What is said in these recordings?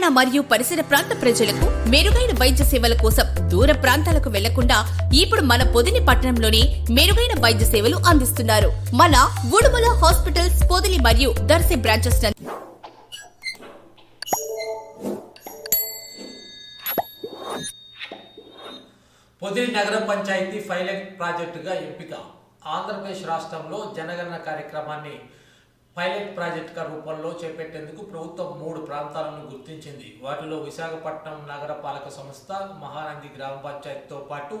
తెలంగాణ మరియు పరిసర ప్రాంత ప్రజలకు మెరుగైన వైద్య సేవల కోసం దూర ప్రాంతాలకు వెళ్ళకుండా ఇప్పుడు మన పొదిని పట్టణంలోనే మెరుగైన వైద్య సేవలు అందిస్తున్నారు. మన ఉడుమల హాస్పిటల్స్ పొదిలి మరియు దర్శి బ్రాంచెస్ పొదిలి నగర పంచాయతీ పైలట్ ప్రాజెక్టుగా ఎంపిక. ఆంధ్రప్రదేశ్ రాష్ట్రంలో జనగణన కార్యక్రమాన్ని పైలట్ ప్రాజెక్టుగా రూపంలో చేపట్టేందుకు ప్రభుత్వం మూడు ప్రాంతాలను గుర్తించింది. వాటిలో విశాఖపట్నం నగర పాలక సంస్థ మహానంది గ్రామ పంచాయతీతో పాటు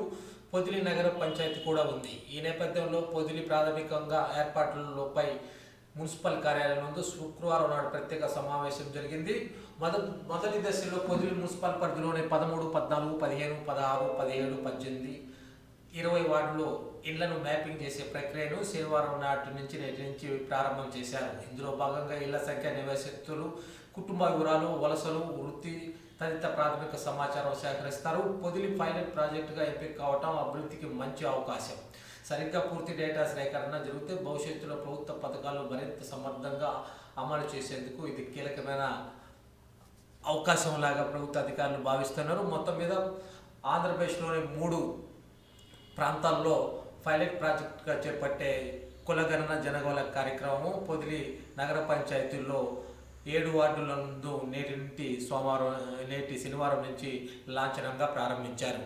పొదిలి నగర పంచాయతీ కూడా ఉంది. ఈ నేపథ్యంలో పొదిలి ప్రాథమికంగా ఏర్పాట్లపై మున్సిపల్ కార్యాలయం నందు శుక్రవారం నాడు ప్రత్యేక సమావేశం జరిగింది. మొదటి మొదటి దశలో పొదిలి మున్సిపల్ పరిధిలోని పదమూడు పద్నాలుగు పదిహేను పదహారు పదిహేడు పద్దెనిమిది ఇరవై వార్డులో ఇళ్ళను మ్యాపింగ్ చేసే ప్రక్రియను శనివారం నాటి నుంచి నేటి నుంచి ప్రారంభం చేశారు. ఇందులో భాగంగా ఇళ్ళ సంఖ్య నివాసితులు కుటుంబ వివరాలు వలసలు వృత్తి తదితర ప్రాథమిక సమాచారం సేకరిస్తారు. పొదిలి పైలట్ ప్రాజెక్టుగా ఎంపిక కావటం అభివృద్ధికి మంచి అవకాశం. సరిగ్గా పూర్తి డేటా సేకరణ జరిగితే భవిష్యత్తులో ప్రభుత్వ పథకాలు మరింత సమర్థంగా అమలు చేసేందుకు ఇది కీలకమైన అవకాశం లాగా ప్రభుత్వ అధికారులు భావిస్తున్నారు. మొత్తం మీద ఆంధ్రప్రదేశ్లోని మూడు ప్రాంతాల్లో పైలట్ ప్రాజెక్టుగా చేపట్టే కులగణన జనగోళ కార్యక్రమము పొదిలి నగర పంచాయతీల్లో ఏడు వార్డుల నందు నేటి నుండి సోమవారం నేటి శనివారం నుంచి లాంఛనంగా ప్రారంభించారు.